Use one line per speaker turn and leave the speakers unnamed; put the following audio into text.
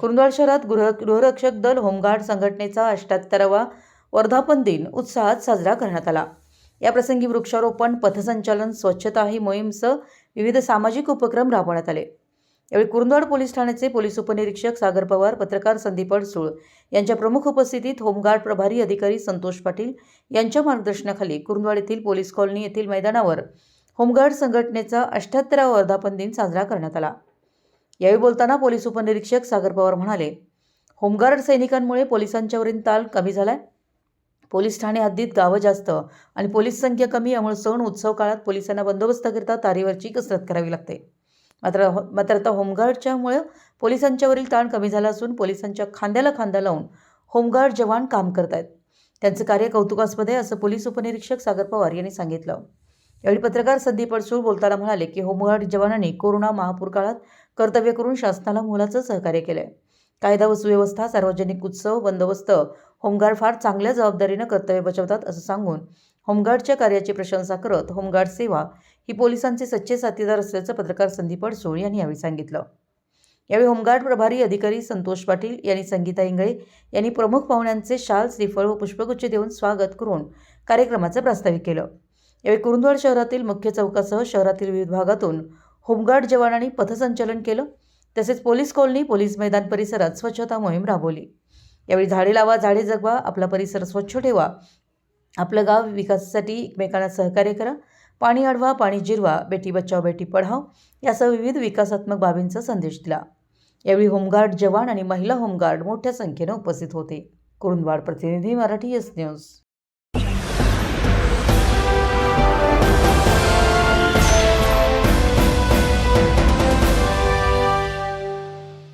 कुरुंदवाड शहरात गृह गृहरक्षक दल होमगार्ड संघटनेचा अष्ट्याहत्तरावा वर्धापन दिन उत्साहात साजरा करण्यात आला. याप्रसंगी वृक्षारोपण पथसंचलन स्वच्छता ही मोहीमसह विविध सामाजिक उपक्रम राबवण्यात आले. यावेळी कुरुंदवाड पोलीस ठाण्याचे पोलीस उपनिरीक्षक सागर पवार पत्रकार संदीप अडसूळ यांच्या प्रमुख उपस्थितीत होमगार्ड प्रभारी अधिकारी संतोष पाटील यांच्या मार्गदर्शनाखाली कुरुंदवाड येथील पोलीस कॉलनी येथील मैदानावर होमगार्ड संघटनेचा अष्ट्याहत्तरावा वर्धापन दिन साजरा करण्यात आला. यावेळी बोलताना पोलीस उपनिरीक्षक सागर पवार म्हणाले होमगार्ड सैनिकांमुळे पोलिसांच्यावरील ताल कमी झालाय. पोलीस ठाणे हद्दीत गावं जास्त आणि पोलीस संख्या कमी यामुळे सण उत्सव काळात पोलिसांना बंदोबस्ताकरिता तारेवरची कसरत करावी लागते. मात्र मात्र आता होमगार्डच्यामुळे पोलिसांच्यावरील ताण कमी झाला असून पोलिसांच्या खांद्याला खांदा लावून होमगार्ड जवान काम करत आहेत त्यांचं कार्य कौतुकास्पद आहे असं पोलीस उपनिरीक्षक सागर पवार यांनी सांगितलं. यावेळी पत्रकार संदीप अडसूळ बोलताना म्हणाले की होमगार्ड जवानांनी कोरोना महापूर काळात कर्तव्य करून शासनाला मोलाचं सहकार्य केलं आहे कायदा व सुव्यवस्था सार्वजनिक उत्सव बंदोबस्त होमगार्ड फार चांगल्या जबाबदारीनं कर्तव्य बजावतात असं सांगून होमगार्डच्या कार्याची प्रशंसा करत होमगार्ड सेवा ही पोलिसांचे सच्चे साथीदार असल्याचं पत्रकार संदीप अडसूळ यांनी यावेळी सांगितलं. यावेळी होमगार्ड प्रभारी अधिकारी संतोष पाटील यांनी संगीता इंगळे यांनी प्रमुख पाहुण्यांचे शाल श्रीफळ व पुष्पगुच्छ देऊन स्वागत करून कार्यक्रमाचं प्रास्ताविक केलं. यावेळी कुरुंदवाड शहरातील मुख्य चौकासह शहरातील विविध भागातून होमगार्ड जवानांनी पथसंचलन केलं. तसेच पोलीस कॉलनी पोलीस मैदान परिसरात स्वच्छता मोहीम राबवली. यावेळी झाडे लावा झाडे जगवा आपला परिसर स्वच्छ ठेवा आपलं गाव विकासासाठी एकमेकांना सहकार्य करा पाणी अडवा पाणी जिरवा बेटी बचाव बेटी पढाव यासह विविध विकासात्मक बाबींचा संदेश दिला. यावेळी होमगार्ड जवान आणि महिला होमगार्ड मोठ्या संख्येनं उपस्थित होते. कुरुंदवाड प्रतिनिधी मराठी एस न्यूज.